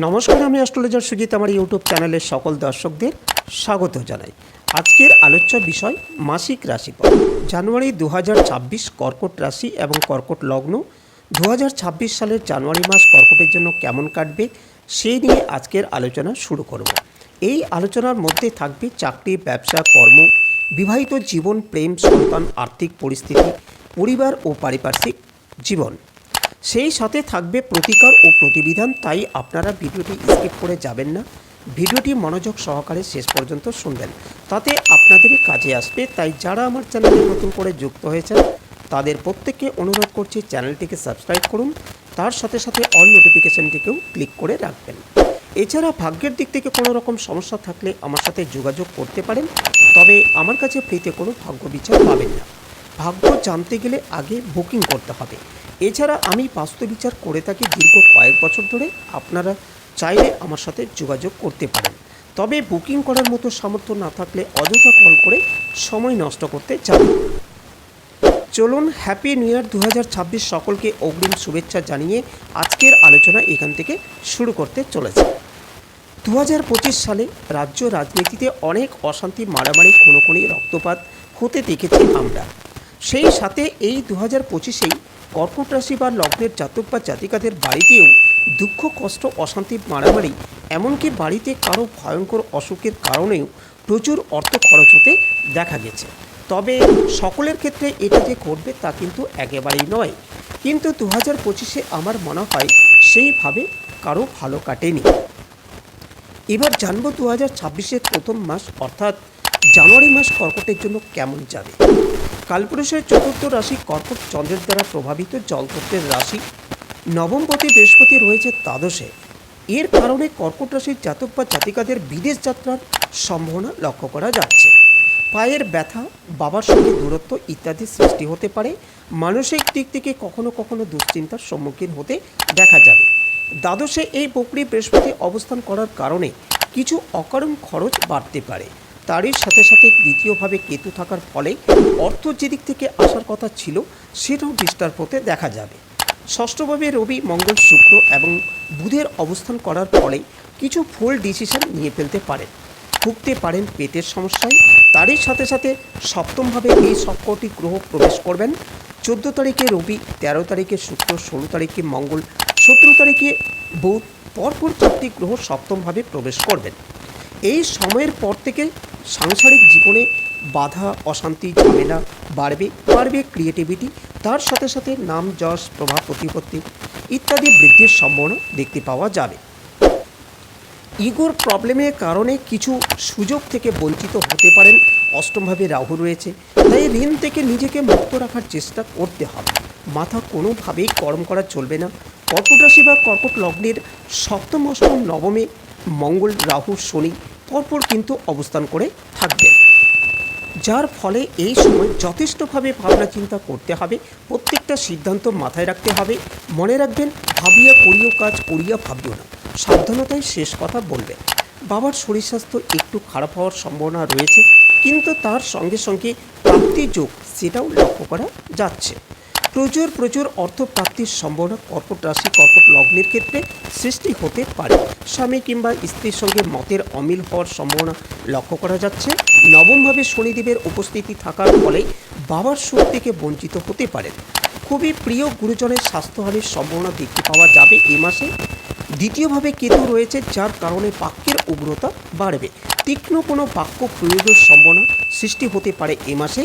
নমস্কার, আমি অ্যাস্ট্রোলজার সুজিত, আমার ইউটিউব চ্যানেলের সকল দর্শকদের স্বাগত জানাই। আজকের আলোচ্য বিষয়, মাসিক রাশিফল। জানুয়ারি দু হাজার ছাব্বিশ কর্কট রাশি এবং কর্কট লগ্ন। দু হাজার ছাব্বিশ সালের জানুয়ারি মাস কর্কটের জন্য কেমন কাটবে সেই নিয়ে আজকের আলোচনা শুরু করব। এই আলোচনার মধ্যে থাকবে চাকরি, ব্যবসা, কর্ম, বিবাহিত জীবন, প্রেম, সন্তান, আর্থিক পরিস্থিতি, পরিবার ও পারিপার্শ্বিক জীবন। সেই সাথে থাকবে প্রতিকার ও প্রতিবিধান, তাই আপনারা ভিডিওটি স্কিপ করে যাবেন না। ভিডিওটি মনোযোগ সহকারে শেষ পর্যন্ত শুনবেন। তাতে আপনাদেরই কাজে আসবে। তাই যারা আমার চ্যানেলে নতুন করে যুক্ত হয়েছেন, তাদের প্রত্যেককে অনুরোধ করছি চ্যানেলটিকে সাবস্ক্রাইব করুন। তার সাথে সাথে অল নোটিফিকেশনটিকেও ক্লিক করে রাখবেন। এছাড়া ভাগ্যের দিক থেকে কোনো রকম সমস্যা থাকলে আমার সাথে যোগাযোগ করতে পারেন। তবে আমার কাছে ফ্রিতে কোনো ভাগ্য বিচার পাবেন না। ভাগ্য জানতে গেলে আগে বুকিং করতে হবে। এছাড়া আমি বাস্তু বিচার করে থাকি দীর্ঘ কয়েক বছর ধরে। আপনারা চাইলে আমার সাথে যোগাযোগ করতে পারেন। তবে বুকিং করার মতো সামর্থ্য না থাকলে অযথা কল করে সময় নষ্ট করতে যাবেন চলুন হ্যাপি নিউ ইয়ার দু হাজার ছাব্বিশ সকলকে অগ্রিম শুভেচ্ছা জানিয়ে আজকের আলোচনা এখান থেকে শুরু করতে চলেছে। দু হাজার পঁচিশ সালে রাজ্য রাজনীতিতে অনেক অশান্তি, মারামারি, খুনোখুনি, রক্তপাত হতে দেখেছি আমরা। সেই সাথে এই দু হাজার পঁচিশেই কর্কট রাশি বা লগ্নের জাতক বা জাতিকাদের বাড়িতেও দুঃখ, কষ্ট, অশান্তি, মারামারি, এমনকি বাড়িতে কারও ভয়ঙ্কর অসুখের কারণেও প্রচুর অর্থ খরচ হতে দেখা গেছে। তবে সকলের ক্ষেত্রে এটা যে ঘটবে তা কিন্তু একেবারেই নয়। কিন্তু দু হাজার পঁচিশে আমার মনে হয় সেইভাবে কারও ভালো কাটেনি। এবার জানব দু হাজার ছাব্বিশের প্রথম মাস, অর্থাৎ জানুয়ারি মাস কর্কটের জন্য কেমন যাবে। কালপুরুষের চতুর্থ রাশি কর্কট চন্দ্রের দ্বারা প্রভাবিত জলতত্ত্বের রাশি। নবমপতি বৃহস্পতি রয়েছে দ্বাদশে। এর কারণে কর্কট রাশির জাতক বা জাতিকাদের বিদেশ যাত্রার সম্ভাবনা লক্ষ্য করা যাচ্ছে। পায়ের ব্যথা, বাবার সঙ্গে দূরত্ব ইত্যাদি সৃষ্টি হতে পারে। মানসিক দিক থেকে কখনো কখনো দুশ্চিন্তার সম্মুখীন হতে দেখা যাবে। দ্বাদশে এই বকরি বৃহস্পতি অবস্থান করার কারণে কিছু অকারণ খরচ বাড়তে পারে। তারই সাথে সাথে দ্বিতীয়ভাবে কেতু থাকার ফলে অর্থ যেদিক থেকে আসার কথা ছিল, সেটাও ডিস্টার্ব হতে দেখা যাবে। ষষ্ঠভাবে রবি, মঙ্গল, শুক্র এবং বুধের অবস্থান করার ফলে কিছু ফুল ডিসিশন নিয়ে ফেলতে পারেন। ভুগতে পারেন পেটের সমস্যায়। তারই সাথে সাথে সপ্তমভাবে এই সবকটি গ্রহ প্রবেশ করবেন। চোদ্দ তারিখে রবি, তেরো তারিখে শুক্র, ষোলো তারিখে মঙ্গল, সতেরো তারিখে বুধ, পরপর চারটি গ্রহ সপ্তমভাবে প্রবেশ করবেন। এই সময়ের পর থেকে সাংসারিক জীবনে বাধা, অশান্তি, ঝামেলা বাড়বে বাড়বে ক্রিয়েটিভিটি তার সাথে সাথে নাম, যশ, প্রভাব, প্রতিপত্তি ইত্যাদি বৃদ্ধির সম্ভাবনা দেখতে পাওয়া যাবে। ইগোর প্রবলেমের কারণে কিছু সুযোগ থেকে বঞ্চিত হতে পারেন অষ্টমভাবে রাহু রয়েছে, তাই ঋণ থেকে নিজেকে মুক্ত রাখার চেষ্টা করতে হবে। মাথা কোনোভাবেই গরম করা চলবে না। কর্কট রাশি বা কর্কট লগ্নের সপ্তম, অষ্টম, নবমে মঙ্গল, রাহু, শনি পরপর কিন্তু অবস্থান করে থাকবে। যার ফলে এই সময় যথেষ্টভাবে ভাবনা চিন্তা করতে হবে, প্রত্যেকটা সিদ্ধান্ত মাথায় রাখতে হবে। মনে রাখবেন, ভাবিয়া করিও কাজ, করিয়া ভাবিও না। সাবধানতাই শেষ কথা বলবেন। বাবার শরীর স্বাস্থ্য একটু খারাপ হওয়ার সম্ভাবনা রয়েছে, কিন্তু তার সঙ্গে সঙ্গে প্রাপ্তি যোগ, সেটাও লক্ষ্য করা যাচ্ছে। প্রচুর প্রচুর অর্থ প্রাপ্তির সম্ভাবনা কর্কট রাশি, কর্কট লগ্নের ক্ষেত্রে সৃষ্টি হতে পারে। স্বামী কিংবা স্ত্রীর সঙ্গে মতের অমিল হওয়ার সম্ভাবনা লক্ষ্য করা যাচ্ছে। নবমভাবে শনিদেবের উপস্থিতি থাকার ফলে বাবার সুখ থেকে বঞ্চিত হতে পারেন খুবই প্রিয় গুরুজনের স্বাস্থ্যহানির সম্ভাবনা দেখতে পাওয়া যাবে এ মাসে। দ্বিতীয়ভাবে কেতু রয়েছে, যার কারণে বাক্যের উগ্রতা বাড়বে। তীক্ষ্ণ কোনো বাক্য প্রয়োগের সম্ভাবনা সৃষ্টি হতে পারে এ মাসে।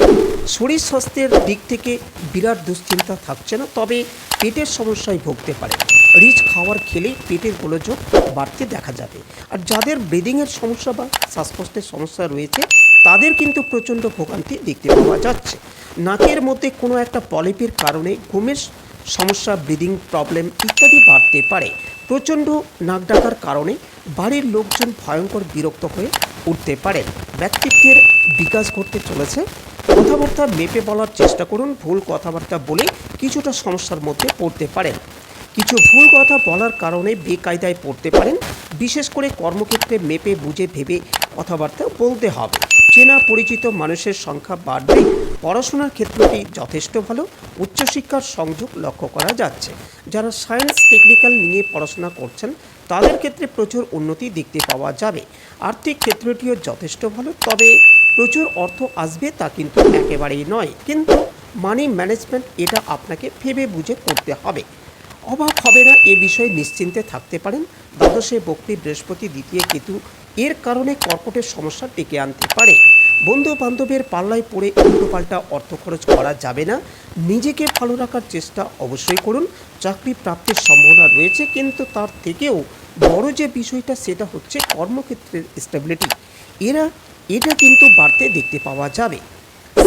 শরীর স্বাস্থ্যের দিক থেকে বিরাট দুশ্চিন্তা থাকছে না, তবে পেটের সমস্যায় ভুগতে পারে। রিচ খাওয়ার খেলে পেটের গোলযোগ বাড়তে দেখা যাবে। আর যাদের ব্রিদিংয়ের সমস্যা বা শ্বাসকষ্টের সমস্যা রয়েছে, তাদের কিন্তু প্রচণ্ড ভোগান্তি দেখতে পাওয়া যাচ্ছে। নাকের মধ্যে কোনো একটা পলিপের কারণে ঘুমের সমস্যা, ব্রিদিং প্রবলেম ইত্যাদি বাড়তে পারে। প্রচণ্ড নাক ডাকার কারণে বাড়ির লোকজন ভয়ঙ্কর বিরক্ত হয়ে উঠতে পারেন। ব্যক্তিত্বের বিকাশ ঘটতে চলেছে। কথাবার্তা মেপে বলার চেষ্টা করুন, ভুল কথাবার্তা বলে কিছুটা সমস্যার মধ্যে পড়তে পারেন। কিছু ভুল কথা বলার কারণে বেকায়দায় পড়তে পারেন। বিশেষ করে কর্মক্ষেত্রে মেপে বুঝে ভেবে কথাবার্তা বলতে হবে। চেনা পরিচিত মানুষের সংখ্যা বাড়বে। পড়াশোনার ক্ষেত্রটি যথেষ্ট ভালো। উচ্চশিক্ষার সংযোগ লক্ষ্য করা যাচ্ছে। যারা সায়েন্স, টেকনিক্যাল নিয়ে পড়াশোনা করছেন, তাদের ক্ষেত্রে প্রচুর উন্নতি দেখতে পাওয়া যাবে। আর্থিক ক্ষেত্রটিও যথেষ্ট ভালো। তবে প্রচুর অর্থ আসবে তা কিন্তু একেবারেই নয়। কিন্তু মানি ম্যানেজমেন্ট এটা আপনাকে ভেবে বুঝে করতে হবে। অভাব হবে না এ বিষয়ে নিশ্চিন্তে থাকতে পারেন। দ্বাদশে বক্তি বৃহস্পতি দ্বিতীয় কেতু এর কারণে কর্কটের সমস্যা ডেকে আনতে পারে। বন্ধু বান্ধবের পাল্লায় পড়ে উল্টোপাল্টা অর্থ খরচ করা যাবে না। নিজেকে ভালো রাখার চেষ্টা অবশ্যই করুন। চাকরি প্রাপ্তির সম্ভাবনা রয়েছে, কিন্তু তার থেকেও বড় যে বিষয়টা সেটা হচ্ছে কর্মক্ষেত্রের স্টেবিলিটি এরা এটা কিন্তু বাড়তে দেখতে পাওয়া যাবে।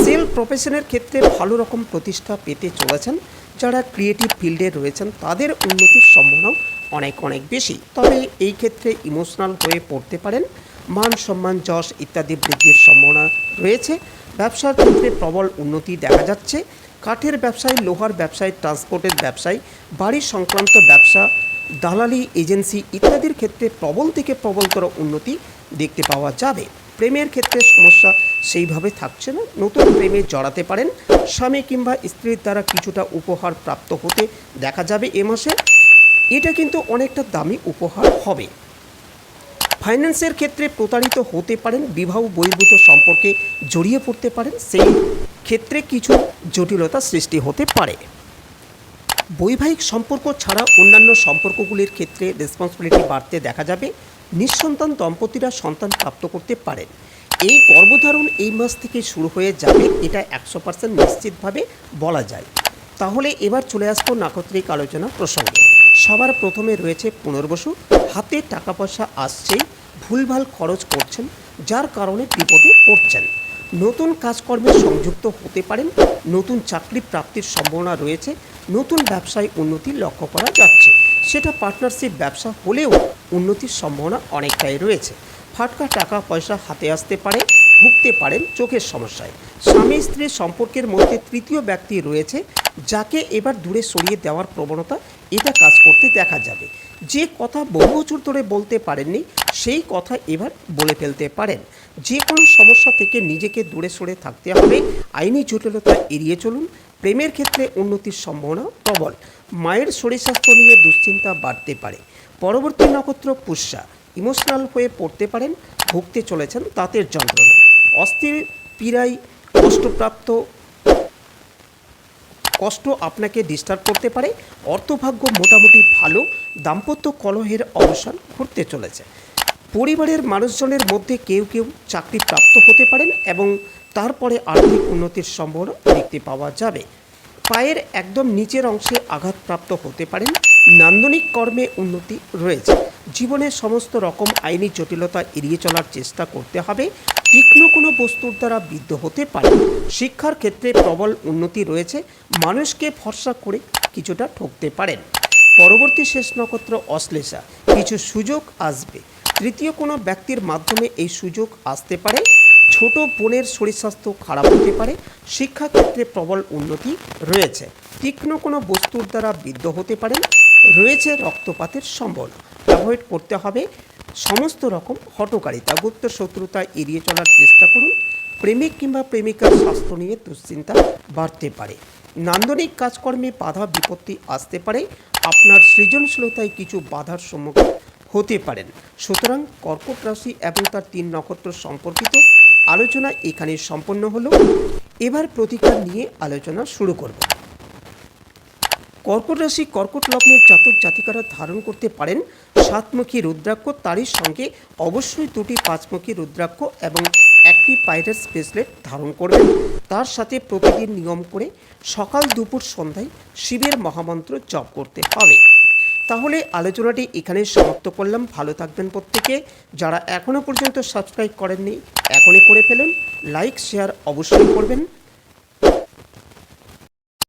সেল প্রফেশনের ক্ষেত্রে ভালো রকম প্রতিষ্ঠা পেতে চলেছেন যারা ক্রিয়েটিভ ফিল্ডে রয়েছেন, তাদের উন্নতির সম্ভাবনাও অনেক অনেক বেশি। তবে এই ক্ষেত্রে ইমোশনাল হয়ে পড়তে পারেন, মান সম্মান, যশ ইত্যাদি বৃদ্ধির সম্ভাবনা রয়েছে। ব্যবসার ক্ষেত্রে প্রবল উন্নতি দেখা যাচ্ছে। কাঠের ব্যবসায়, লোহার ব্যবসায়, ট্রান্সপোর্টের ব্যবসায়, বাড়ি সংক্রান্ত ব্যবসা, দালালি এজেন্সি ইত্যাদির ক্ষেত্রে প্রবল থেকে প্রবলতর উন্নতি দেখতে পাওয়া যাবে। প্রেমের ক্ষেত্রে সমস্যা সেইভাবে থাকছে না। নতুন প্রেমে জড়াতে পারেন স্বামী কিংবা স্ত্রীর দ্বারা কিছুটা উপহার প্রাপ্ত হতে দেখা যাবে এ মাসে। এটা কিন্তু অনেকটা দামি উপহার হবে। ফাইন্যান্সের ক্ষেত্রে প্রতারিত হতে পারেন, বিবাহ বহির্ভূত সম্পর্কে জড়িয়ে পড়তে পারেন, সেই ক্ষেত্রে কিছু জটিলতা সৃষ্টি হতে পারে। বৈবাহিক সম্পর্ক ছাড়া অন্যান্য সম্পর্কগুলির ক্ষেত্রে রেসপন্সিবিলিটি বাড়তে দেখা যাবে। নিঃসন্তান দম্পতিরা সন্তান প্রাপ্ত করতে পারেন। এই গর্ভধারণ এই মাস থেকে শুরু হয়ে যাবে, এটা একশো পার্সেন্ট নিশ্চিতভাবে বলা যায়। তাহলে এবার চলে আসব নাকত্রিক আলোচনা প্রসঙ্গে। সবার প্রথমে রয়েছে পুনর্বসু, হাতে টাকা পয়সা আসছেই, ভুলভাল খরচ করছেন, যার কারণে বিপদে পড়ছেন। নতুন কাজকর্মে সংযুক্ত হতে পারেন, নতুন চাকরি প্রাপ্তির সম্ভাবনা রয়েছে, নতুন ব্যবসায় উন্নতি লক্ষ্য করা যাচ্ছে। সেটা পার্টনারশিপ ব্যবসা হলেও উন্নতির সম্ভাবনা অনেকটাই রয়েছে। ফাটকা টাকা পয়সা হাতে আসতে পারে, ভুগতে পারেন চোখের সমস্যায়। স্বামী স্ত্রীর সম্পর্কের মধ্যে তৃতীয় ব্যক্তি রয়েছে, যাকে এবার দূরে সরিয়ে দেওয়ার প্রবণতা এটা কাজ করতে দেখা যাবে। যে কথা বহু বছর ধরে বলতে পারেননি, সেই কথা এবার বলে ফেলতে পারেন। যে কোনো সমস্যা থেকে নিজেকে দূরে সরে থাকতে হবে। আইনি জটিলতা এড়িয়ে চলুন প্রেমের ক্ষেত্রে উন্নতির সম্ভাবনা প্রবল। মায়ের শরীর স্বাস্থ্য নিয়ে দুশ্চিন্তা বাড়তে পারে। পরবর্তী নক্ষত্র পুষ্যা। ইমোশনাল হয়ে পড়তে পারেন, ভুগতে চলেছেন তাঁতের যন্ত্রণা অস্থির পীড়ায় কষ্টপ্রাপ্ত কষ্ট আপনাকে ডিস্টার্ব করতে পারে। অর্থভাগ্য মোটামুটি ভালো, দাম্পত্য কলহের অবসান ঘটতে চলেছে। পরিবারের মানুষজনের মধ্যে কেউ কেউ চাকরি প্রাপ্ত হতে পারেন এবং তারপরে আর্থিক উন্নতির সম্ভাবনা দেখতে পাওয়া যাবে। পায়ের একদম নিচের অংশে আঘাতপ্রাপ্ত হতে পারেন। নান্দনিক কর্মে উন্নতি রয়েছে। জীবনের সমস্ত রকম আইনি জটিলতা এড়িয়ে চলার চেষ্টা করতে হবে। তীক্ষ্ণ কোনো বস্তুর দ্বারা বিদ্ধ হতে পারে। শিক্ষার ক্ষেত্রে প্রবল উন্নতি রয়েছে। মানুষকে ভরসা করে কিছুটা ঠকতে পারেন। পরবর্তী শেষ নক্ষত্র অশ্লেষা। কিছু সুযোগ আসবে। তৃতীয় কোনো ব্যক্তির মাধ্যমে এই সুযোগ আসতে পারে। ছোট বোনের শরীর স্বাস্থ্য খারাপ হতে পারে, শিক্ষাক্ষেত্রে প্রবল উন্নতি রয়েছে। তীক্ষ্ণ কোনো বস্তুর দ্বারা বিদ্ধ হতে পারেন, রয়েছে রক্তপাতের সম্ভাবনা অ্যাভয়েড করতে হবে সমস্ত রকম হটকারিতা গুপ্ত শত্রুতা এড়িয়ে চলার চেষ্টা করুন। প্রেমিক কিংবা প্রেমিকার স্বাস্থ্য নিয়ে দুশ্চিন্তা বাড়তে পারে। নান্দনিক কাজকর্মে বাধা বিপত্তি আসতে পারে, আপনার সৃজনশীলতায় কিছু বাধার সম্মুখীন হতে পারেন। সুতরাং কর্কট রাশি এবং তার তিন নক্ষত্র সম্পর্কিত আলোচনা এখানে সম্পন্ন হলো। এবার প্রতিকার নিয়ে আলোচনা শুরু করব। কর্কট রাশি কর্কট লগ্নের জাতক জাতিকারা ধারণ করতে পারেন সাতমুখী রুদ্রাক্ষ। তারই সঙ্গে অবশ্যই দুটি পাঁচমুখী রুদ্রাক্ষ এবং একটি পাইরেটস ব্রেসলেট ধারণ করবেন। তার সাথে প্রতিদিন নিয়ম করে সকাল দুপুর সন্ধ্যায় শিবের মহামন্ত্র জপ করতে হবে। তাহলে আলোচনাটি এখানে সমাপ্ত করলাম। ভালো থাকবেন প্রত্যেকে। যারা এখনও পর্যন্ত সাবস্ক্রাইব করেননি, এখনই করে ফেলুন। লাইক, শেয়ার অবশ্যই করবেন।